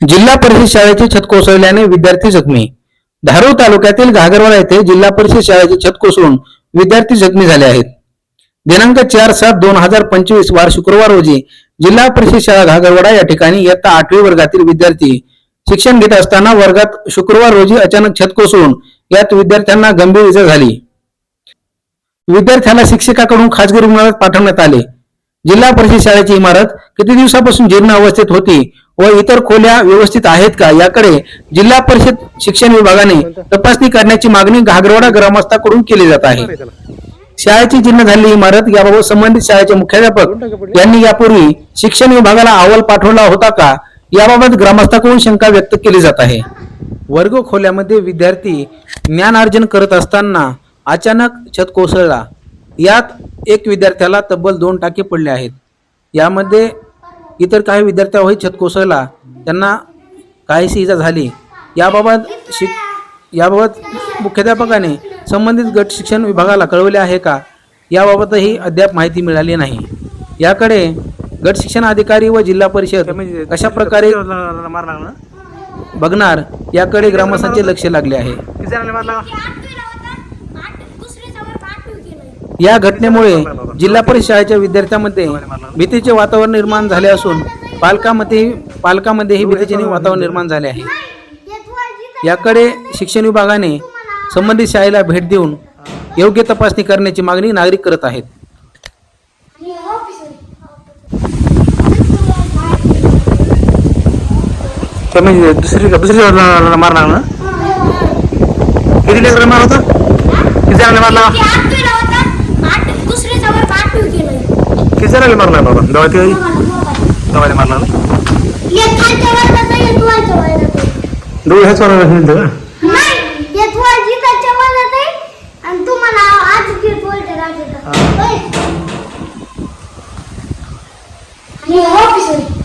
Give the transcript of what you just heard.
जिल्हा परिषद शाळेची छत कोसळल्याने विद्यार्थी जखमी. धारूर तालुक्यातील घागरवाडा येथे जिल्हा परिषद शाळेची छत कोसळून विद्यार्थी जखमी झाले आहेत. दिनांक चार सात दोन हजार पंचवीस वार शुक्रवार रोजी जिल्हा परिषद शाळा घागरवाडा या ठिकाणी इयत्ता आठवी वर्गातील विद्यार्थी शिक्षण घेत असताना वर्गात शुक्रवार रोजी अचानक छत कोसळून यात विद्यार्थ्यांना गंभीर इजा झाली. विद्यार्थ्याला शिक्षकाकडून खासगी रुग्णालयात पाठवण्यात आले. जिल्हा परिषद शाळेची इमारत किती दिवसापासून जीर्ण अवस्थेत होती व इतर खोल्या व्यवस्थित आहेत का? याकडे जिल्हा परिषद शिक्षण विभागाने तपासणी करण्याची मागणी घागरवाडा ग्रामस्थाकडून केली जात आहे. शाळेची जीर्ण झालेली इमारत याबाबत संबंधित शाळेचे मुख्याध्यापक यांनी यापूर्वी शिक्षण विभागाला अहवाल पाठवला होता का? याबाबत ग्रामस्थाकडून शंका व्यक्त केली जात आहे. वर्ग खोल्यामध्ये विद्यार्थी ज्ञानार्जन करत असताना अचानक छत कोसळला. यात एक विद्यार्थ्याला तब्बल दोन टाके पडले आहेत. यामध्ये इतर काही विद्यार्थ्यावरही छत कोसळला त्यांना काहीशी इजा झाली. याबाबत शिक याबाबत मुख्याध्यापकाने संबंधित गट शिक्षण विभागाला कळवले आहे का? याबाबतही अद्याप माहिती मिळाली नाही. याकडे गट शिक्षण अधिकारी व जिल्हा परिषद कशा प्रकारे बघणार याकडे ग्रामस्थांचे लक्ष लागले आहे. या घटनेमुळे जिल्हा परिषद शाळेच्या विद्यार्थ्यांमध्ये भीतीचे वातावरण निर्माण झाले असून पालकामध्ये पालकामध्येही भीतीचे वातावरण निर्माण झाले आहे. याकडे शिक्षण विभागाने संबंधित शाळेला भेट देऊन योग्य तपासणी करण्याची मागणी नागरिक करत आहेत. दुसरी दुसरी मारणार ना? किती लेकर मार होता? किती मारला दुसऱ्याच्या वर आठवी केलंय जणांना मारला बाबा दवा ते दवाने मारला ना दोघं ह्याच वाला मिळतं का नाही एक